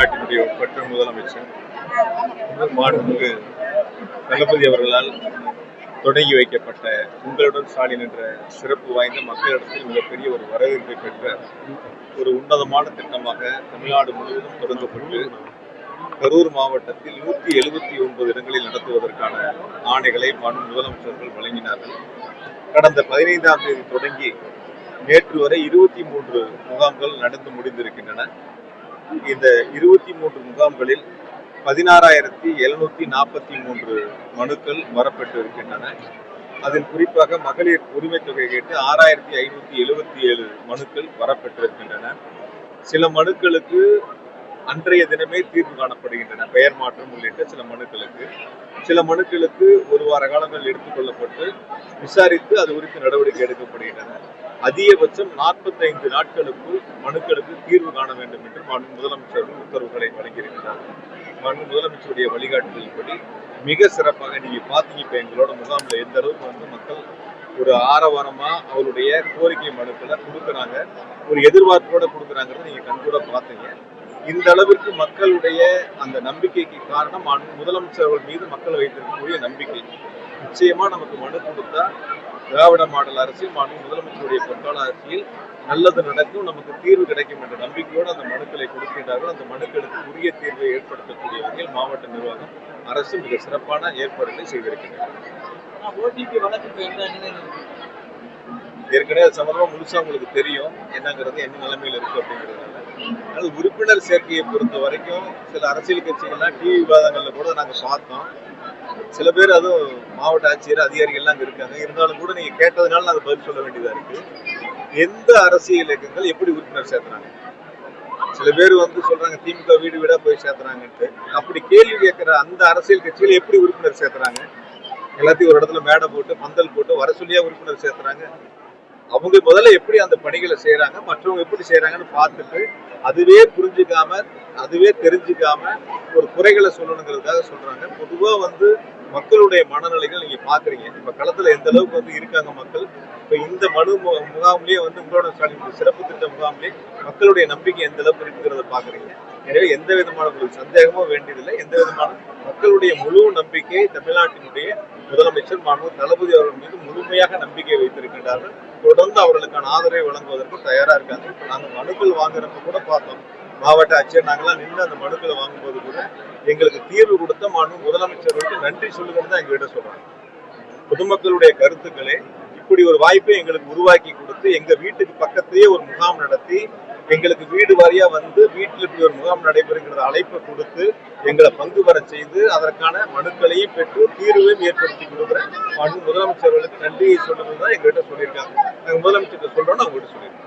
தமிழ்நாட்டினுடைய ஒப்பற்ற முதலமைச்சர் மாண்புமிகு தளபதி அவர்களால் தொடங்கி வைக்கப்பட்ட உங்களுடன் ஸ்டாலின் என்ற சிறப்பு வாய்ந்த மக்களிடத்தில் மிகப்பெரிய ஒரு வரவேற்பை பெற்ற ஒரு உன்னதமான திட்டமாக தமிழ்நாடு முழுவதும் தொடங்கப்பட்டு கரூர் மாவட்டத்தில் நூற்றி எழுபத்தி ஒன்பது இடங்களில் நடத்துவதற்கான ஆணைகளை மாண்பு முதலமைச்சர்கள் வழங்கினார்கள். கடந்த பதினைந்தாம் தேதி தொடங்கி நேற்று வரை இருபத்தி மூன்று முகாம்கள் நடந்து முடிந்திருக்கின்றன. இந்த இருபத்தி மூன்று முகாம்களில் பதினாறாயிரத்தி எழுநூத்தி நாற்பத்தி மூன்று மனுக்கள் வரப்பட்டு இருக்கின்றன. அதில் குறிப்பாக மகளிர் உரிமை தொகை கேட்டு ஆறாயிரத்தி ஐநூத்தி எழுபத்தி ஏழு மனுக்கள் வரப்பெற்றிருக்கின்றன சில மனுக்களுக்கு அன்றைய தினமே தீர்வு காணப்படுகின்றன. பெயர் மாற்றம் உள்ளிட்ட சில மனுக்களுக்கு. சில மனுக்களுக்கு ஒரு வார காலங்கள் எடுத்துக்கொள்ளப்பட்டு விசாரித்து அது குறித்து நடவடிக்கை எடுக்கப்படுகின்றன. அதிகபட்சம் நாற்பத்தைந்து நாட்களுக்குள் மனுக்களுக்கு தீர்வு காண வேண்டும் என்று மாண்பு முதலமைச்சர் உத்தரவுகளை வழங்கியிருக்கிறார் மண் முதலமைச்சருடைய வழிகாட்டுதல்படி மிக சிறப்பாக நீங்க பாத்தீங்க இப்ப எங்களோட முகாம்ல எந்த அளவுக்கு வந்து மக்கள் ஒரு ஆரவாரமா அவருடைய கோரிக்கை மனுக்களை கொடுக்குறாங்க ஒரு எதிர்பார்ப்போட கொடுக்குறாங்கிறத நீங்க கண்கூட பார்த்தீங்க இந்த அளவிற்கு மக்களுடைய அந்த நம்பிக்கைக்கு காரணம் முதலமைச்சர் அவர்கள் மீது மக்கள் வைத்திருக்கக்கூடிய நம்பிக்கை. நிச்சயமா நமக்கு மனு கொடுத்தா திராவிட மாடல் அரசியல் மாநில முதலமைச்சருடைய பொற்கால அரசியல் நல்லது நடக்கும் நமக்கு தீர்வு கிடைக்கும் என்ற நம்பிக்கையோடு அந்த மனுக்களை கொடுக்கின்றார்கள். அந்த மனுக்களுக்கு உரிய தீர்வை ஏற்படுத்தக்கூடிய வகையில் மாவட்ட நிர்வாகம் அரசு மிக சிறப்பான ஏற்பாடுகளை செய்திருக்கின்றனர் ஓடிபி வழக்கு இப்ப என்ன நிலையில இருக்கு? ஏற்கனவே அது சம்பந்தமா முழுசா உங்களுக்கு தெரியும் என்னங்கிறது என்ன நிலைமையில இருக்கு அப்படிங்கிறதுனால. அது உறுப்பினர் சேர்க்கையை பொறுத்த வரைக்கும் சில அரசியல் கட்சிகள்லாம் டிவி விவாதங்கள்ல கூட நாங்க பார்த்தோம். சில பேர் அதுவும் மாவட்ட ஆட்சியர் அதிகாரிகள்லாம் அங்கே இருக்காங்க. இருந்தாலும் கூட நீங்க கேட்டதுனால நாங்க பதில் சொல்ல வேண்டியதா இருக்கு. எந்த அரசியல் இயக்கங்கள் எப்படி உறுப்பினர் சேர்த்துறாங்க? சில பேர் வந்து சொல்றாங்க திமுக வீடு வீடா போய் சேர்த்துறாங்கன்ட்டு. அப்படி கேள்வி கேட்கிற அந்த அரசியல் கட்சிகள் எப்படி உறுப்பினர் சேர்த்துறாங்க? எல்லாத்தையும் ஒரு இடத்துல மேடை போட்டு பந்தல் போட்டு வர சொல்லியா உறுப்பினர் சேர்த்துறாங்க? அவங்க முதல்ல எப்படி அந்த பணிகளை செய்யறாங்க மற்றவங்க எப்படி செய்யறாங்கன்னு பார்த்துட்டு அதுவே புரிஞ்சுக்காம அதுவே தெரிஞ்சுக்காம ஒரு குறைகளை சொல்லணுங்கிறதுக்காக சொல்றாங்க. பொதுவா வந்து மக்களுடைய மனநிலைகள் நீங்க பாக்குறீங்க. இப்ப களத்துல எந்த அளவுக்கு வந்து இருக்காங்க மக்கள்? இப்ப இந்த மனு முகாம்லயே வந்து உங்களோட ஸ்டாலின் சிறப்பு திட்ட முகாம்லயே மக்களுடைய நம்பிக்கை எந்த அளவுக்கு இருக்குங்கிறத பாக்குறீங்க. எனவே எந்த விதமான உங்களுக்கு சந்தேகமோ வேண்டியதில்லை. எந்த விதமான மக்களுடைய முழு நம்பிக்கை தமிழ்நாட்டினுடைய முதலமைச்சர் மாண்பு தளபதி அவர்கள் மீது முழுமையாக நம்பிக்கை வைத்திருக்கின்றார்கள். தொடர்ந்து அவர்களுக்கான ஆதரவை வழங்குவதற்கு தயாரா இருக்காங்க. இப்ப நாங்க மனுக்கள் வாங்குறப்ப கூட பார்த்தோம். மாவட்ட ஆட்சியர் நாங்களாம் நின்று அந்த மனுக்களை வாங்கும்போது கூட எங்களுக்கு தீர்வு கொடுத்த மாண்பு முதலமைச்சர்களுக்கு நன்றி சொல்லுங்கன்னு தான் எங்ககிட்ட சொல்றாங்க. பொதுமக்களுடைய கருத்துக்களை இப்படி ஒரு வாய்ப்பை எங்களுக்கு உருவாக்கி கொடுத்து எங்க வீட்டுக்கு பக்கத்திலேயே ஒரு முகாம் நடத்தி எங்களுக்கு வீடு வாரியா வந்து வீட்டில் இப்படி ஒரு முகாம் நடைபெறுங்கிற அழைப்பை கொடுத்து எங்களை பங்கு வர செய்து அதற்கான மனுக்களையும் பெற்று தீர்வையும் ஏற்படுத்தி கொடுக்குற மனு முதலமைச்சர்களுக்கு நன்றியை சொல்லுறது தான் எங்ககிட்ட சொல்லியிருக்காங்க. நாங்கள் முதலமைச்சர்கிட்ட சொல்றோம்னு அவங்ககிட்ட சொல்லியிருக்கோம்.